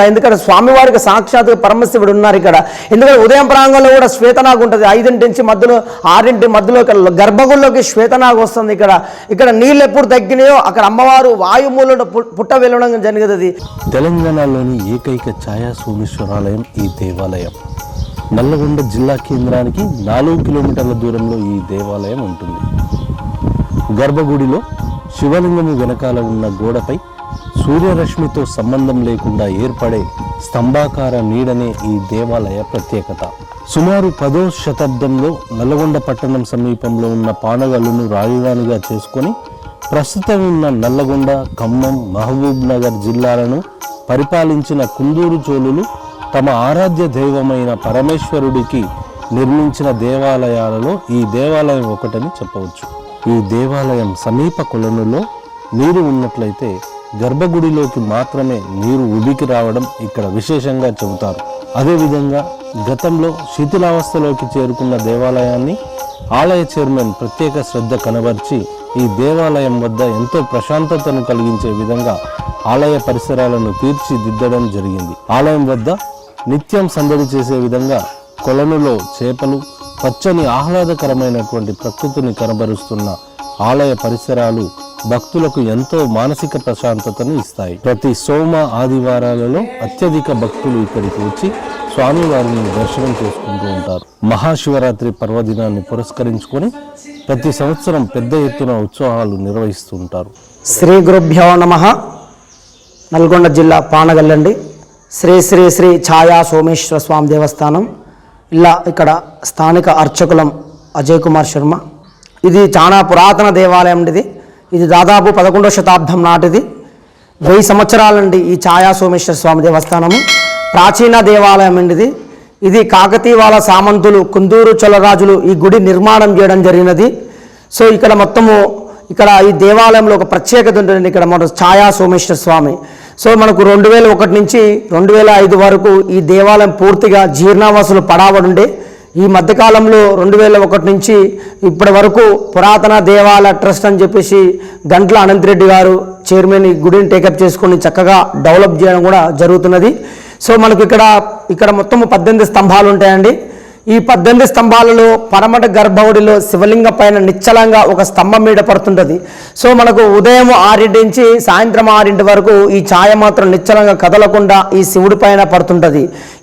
ఎందుకంటే స్వామివారికి సాక్షాత్తుగా పరమశివుడు ఉన్నారు ఇక్కడ. ఎందుకంటే ఉదయం ప్రాంగంలో కూడా శ్వేతనాగ ఉంటుంది. ఐదింటి నుంచి మధ్యలో ఆరింటి మధ్యలో ఇక్కడ గర్భగుడిలోకి వస్తుంది ఇక్కడ. ఇక్కడ నీళ్ళు ఎప్పుడు తగ్గినాయో అక్కడ అమ్మవారు వాయుమూలను పుట్ట వెళ్ళడం జరిగింది తెలంగాణలోని ఏకైక ఛాయా సోమేశ్వరాలయం ఈ దేవాలయం. నల్లగొండ జిల్లా కేంద్రానికి నాలుగు కిలోమీటర్ల దూరంలో ఈ దేవాలయం ఉంటుంది. గర్భగుడిలో శివలింగము వెనకాల ఉన్న గోడపై సూర్యరశ్మితో సంబంధం లేకుండా ఏర్పడే స్తంభాకార నీడనే ఈ దేవాలయ ప్రత్యేకత. సుమారు పదో శతాబ్దంలో నల్లగొండ పట్టణం సమీపంలో ఉన్న పానగల్లును రాజధానిగా చేసుకొని ప్రస్తుతం ఉన్న నల్లగొండ ఖమ్మం మహబూబ్ నగర్ జిల్లాలను పరిపాలించిన కుందూరు చోళులు తమ ఆరాధ్య దైవమైన పరమేశ్వరుడికి నిర్మించిన దేవాలయాలలో ఈ దేవాలయం ఒకటని చెప్పవచ్చు. ఈ దేవాలయం సమీప కొలనులో నీరు ఉన్నట్లయితే గర్భగుడిలోకి మాత్రమే నీరు ఉబికి రావడం ఇక్కడ విశేషంగా చెబుతారు. అదేవిధంగా గతంలో శిథిలావస్థలోకి చేరుకున్న దేవాలయాన్ని ఆలయ చైర్మన్ ప్రత్యేక శ్రద్ధ కనబర్చి ఈ దేవాలయం వద్ద ఎంతో ప్రశాంతతను కలిగించే విధంగా ఆలయ పరిసరాలను తీర్చిదిద్దడం జరిగింది. ఆలయం వద్ద నిత్యం సందడి చేసే విధంగా కొలనులో చేపలు పచ్చని ఆహ్లాదకరమైనటువంటి ప్రకృతిని కనబరుస్తున్న ఆలయ పరిసరాలు భక్తులకు ఎంతో మానసిక ప్రశాంతతను ఇస్తాయి. ప్రతి సోమ ఆదివారాలలో అత్యధిక భక్తులు ఇక్కడికి వచ్చి స్వామివారిని దర్శనం చేసుకుంటూ ఉంటారు. మహాశివరాత్రి పర్వదినాన్ని పురస్కరించుకొని ప్రతి సంవత్సరం పెద్ద ఎత్తున ఉత్సవాలు నిర్వహిస్తూ ఉంటారు. శ్రీ గురుభ్యో నమ. నల్గొండ జిల్లా పానగల్లండి. శ్రీ శ్రీ శ్రీ ఛాయా సోమేశ్వర స్వామి దేవస్థానం. ఇలా ఇక్కడ స్థానిక అర్చకులం అజయ్ కుమార్ శర్మ. ఇది చాలా పురాతన దేవాలయం ఇది. ఇది దాదాపు పదకొండవ శతాబ్దం నాటిది. వెయ్యి సంవత్సరాలండి ఈ ఛాయా సోమేశ్వర స్వామి దేవస్థానము. ప్రాచీన దేవాలయం అండి ఇది ఇది కాకతీవాల సామంతులు కుందూరు చొలరాజులు ఈ గుడి నిర్మాణం చేయడం జరిగినది. సో ఇక్కడ మొత్తము ఇక్కడ ఈ దేవాలయంలో ఒక ప్రత్యేకత ఉంటుంది ఇక్కడ మన ఛాయా సోమేశ్వర స్వామి. సో మనకు రెండు వేల ఒకటి నుంచి రెండు వేల ఐదు వరకు ఈ దేవాలయం పూర్తిగా జీర్ణావాసులు పడావడుండే ఈ మధ్యకాలంలో రెండు వేల ఒకటి నుంచి ఇప్పటి వరకు పురాతన దేవాలయ ట్రస్ట్ అని చెప్పేసి గంట్ల అనంతరెడ్డి గారు చైర్మన్ ఈ గుడిని టేకప్ చేసుకొని చక్కగా డెవలప్ చేయడం కూడా జరుగుతున్నది. సో మనకు ఇక్కడ ఇక్కడ మొత్తం పద్దెనిమిది స్తంభాలు ఉంటాయండి. ఈ పద్దెనిమిది స్తంభాలలో పరమట గర్భవుడిలో శివలింగ పైన నిశ్చలంగా ఒక స్తంభం మీద పడుతుంటుంది. సో మనకు ఉదయం ఆరింటి నుంచి సాయంత్రం ఆరింటి వరకు ఈ ఛాయ మాత్రం నిశ్చలంగా కదలకుండా ఈ శివుడి పైన పడుతుంటుంది.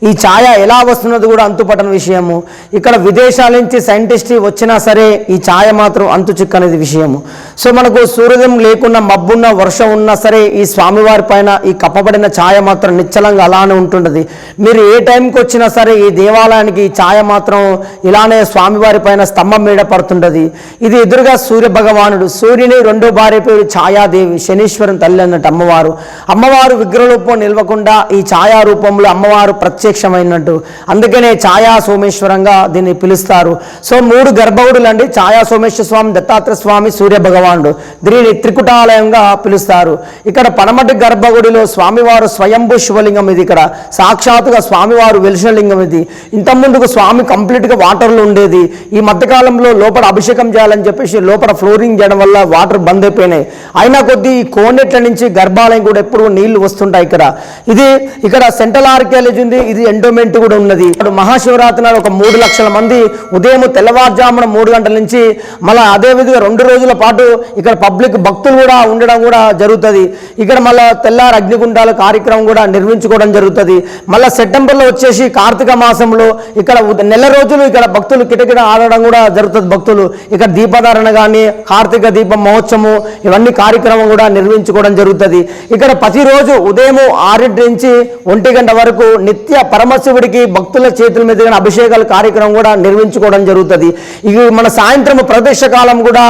ఈ ఛాయ ఎలా వస్తున్నది కూడా అంతుపట్టని విషయము. ఇక్కడ విదేశాల నుంచి సైంటిస్ట్ వచ్చినా సరే ఈ ఛాయ మాత్రం అంతు చిక్కనేది విషయము. సో మనకు సూర్యోదయం లేకుండా మబ్బున్న వర్షం ఉన్నా సరే ఈ స్వామివారి పైన ఈ కప్పబడిన ఛాయ మాత్రం నిశ్చలంగా అలానే ఉంటుంటుంది మీరు ఏ టైంకి వచ్చినా సరే ఈ దేవాలయానికి ఈ ఛాయ మాత్రం ఇలానే స్వామివారి పైన స్తంభం మీద పడుతుంటది ఇది ఎదురుగా సూర్య భగవానుడు సూర్యుని రెండో భార్య పేరు ఛాయాదేవి శనీశ్వరం తల్లి అన్నట్టు అమ్మవారు. అమ్మవారు విగ్రహరూపం నిలవకుండా ఈ ఛాయా రూపంలో అమ్మవారు ప్రత్యక్షమైనట్టు. అందుకనే ఛాయా సోమేశ్వరంగా దీన్ని పిలుస్తారు. సో మూడు గర్భగుడులు అండి ఛాయా సోమేశ్వర స్వామి దత్తాత్రేయ స్వామి సూర్య భగవానుడు. దీనిని త్రికుటాలయంగా పిలుస్తారు. ఇక్కడ పడమటి గర్భగుడిలో స్వామివారు స్వయంభూ శివలింగం ఇది. ఇక్కడ సాక్షాత్తుగా స్వామివారు వెలిసిన లింగం ఇది. ఇంతకుముందుకు స్వామి కంప్లీట్గా వాటర్లు ఉండేది. ఈ మధ్యకాలంలో లోపల అభిషేకం చేయాలని చెప్పేసి లోపల ఫ్లోరింగ్ చేయడం వల్ల వాటర్ బంద్ అయిపోయినాయి. అయినా కొద్దీ ఈ కోనెట్ల నుంచి గర్భాలయం కూడా ఎప్పుడు నీళ్ళు వస్తుంటాయి ఇక్కడ. ఇది ఇక్కడ సెంట్రల్ ఆర్కియాలజీ ఉంది. ఇది ఎండోమెంట్ కూడా ఉన్నది. ఇప్పుడు మహాశివరాత్రి నాడు ఒక మూడు లక్షల మంది ఉదయం తెల్లవారుజామున మూడు గంటల నుంచి మళ్ళీ అదే విధంగా రెండు రోజుల పాటు ఇక్కడ పబ్లిక్ భక్తులు కూడా ఉండడం కూడా జరుగుతుంది. ఇక్కడ మళ్ళీ తెల్లారి అగ్నిగుండాల కార్యక్రమం కూడా నిర్మించుకోవడం జరుగుతుంది. మళ్ళీ సెప్టెంబర్లో వచ్చేసి కార్తీక మాసంలో ఇక్కడ నెల రోజులు ఇక్కడ భక్తులు కిటకిట ఆడడం కూడా జరుగుతుంది భక్తులు. ఇక్కడ దీపధారణ కానీ కార్తీక దీప మహోత్సవం ఇవన్నీ కార్యక్రమం కూడా నిర్వహించుకోవడం జరుగుతుంది. ఇక్కడ ప్రతిరోజు ఉదయం ఆరింటి నుంచి ఒంటి గంట వరకు నిత్య పరమశివుడికి భక్తుల చేతుల మీద అభిషేకాల కార్యక్రమం కూడా నిర్వహించుకోవడం జరుగుతుంది. ఇవి మన సాయంత్రం ప్రదేశ కాలం కూడా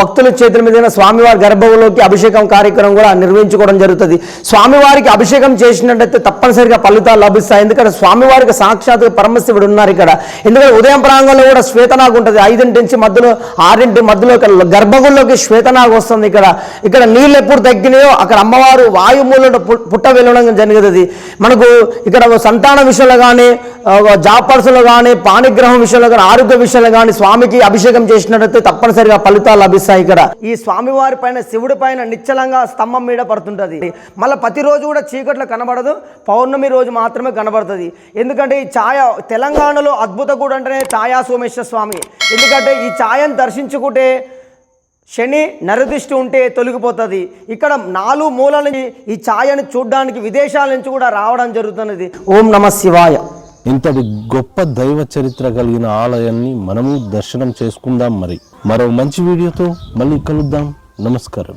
భక్తులు భక్తుల చేతుల మీద స్వామివారి గర్భంలోకి అభిషేకం కార్యక్రమం కూడా నిర్వహించుకోవడం జరుగుతుంది. స్వామివారికి అభిషేకం చేసినట్టయితే తప్పనిసరిగా ఫలితాలు లభిస్తాయి. ఎందుకంటే స్వామివారికి సాక్షాత్ పరమశివుడు ఉన్నారు ఇక్కడ. ఎందుకంటే ఉదయం ప్రాంగంలో కూడా శ్వేతనాగు ఉంటుంది. ఐదింటి నుంచి మధ్యలో ఆరింటి మధ్యలో ఇక్కడ గర్భగుడిలోకి శ్వేతనాగు వస్తుంది ఇక్కడ. ఇక్కడ నీళ్ళు ఎప్పుడు తగ్గినాయో అక్కడ అమ్మవారు వాయుమూలలో పు- పుట్ట వెళ్ళడం జరుగుతుంది మనకు ఇక్కడ సంతాన విషయంలో కానీ జాబ్ పర్సన్లో కానీ పాణిగ్రహం విషయంలో కానీ ఆరోగ్య విషయంలో కానీ స్వామికి అభిషేకం చేసినట్లయితే తప్పనిసరిగా ఫలితాలు లభిస్తాయి ఇక్కడ. ఈ స్వామి వారి పైన శివుడి పైన నిశ్చలంగా స్తంభం మీద పడుతుంటది. మళ్ళీ ప్రతిరోజు కూడా చీకట్లో కనబడదు. పౌర్ణమి రోజు మాత్రమే కనబడుతుంది. ఎందుకంటే ఈ ఛాయ తెలంగాణలో అద్భుత కూడా అంటేనే ఛాయా సోమేశ్వర స్వామి. ఎందుకంటే ఈ ఛాయను దర్శించుకుంటే శని నరదృష్టి ఉంటే తొలగిపోతుంది. ఇక్కడ నాలుగు మూలల నుంచి ఈ ఛాయను చూడడానికి విదేశాల నుంచి కూడా రావడం జరుగుతున్నది. ఓం నమ శివాయ. ఇంతటి గొప్ప దైవ చరిత్ర కలిగిన ఆలయాన్ని మనము దర్శనం చేసుకుందాం మరి. మరో మంచి వీడియోతో మళ్ళీ కలుద్దాం. నమస్కారం.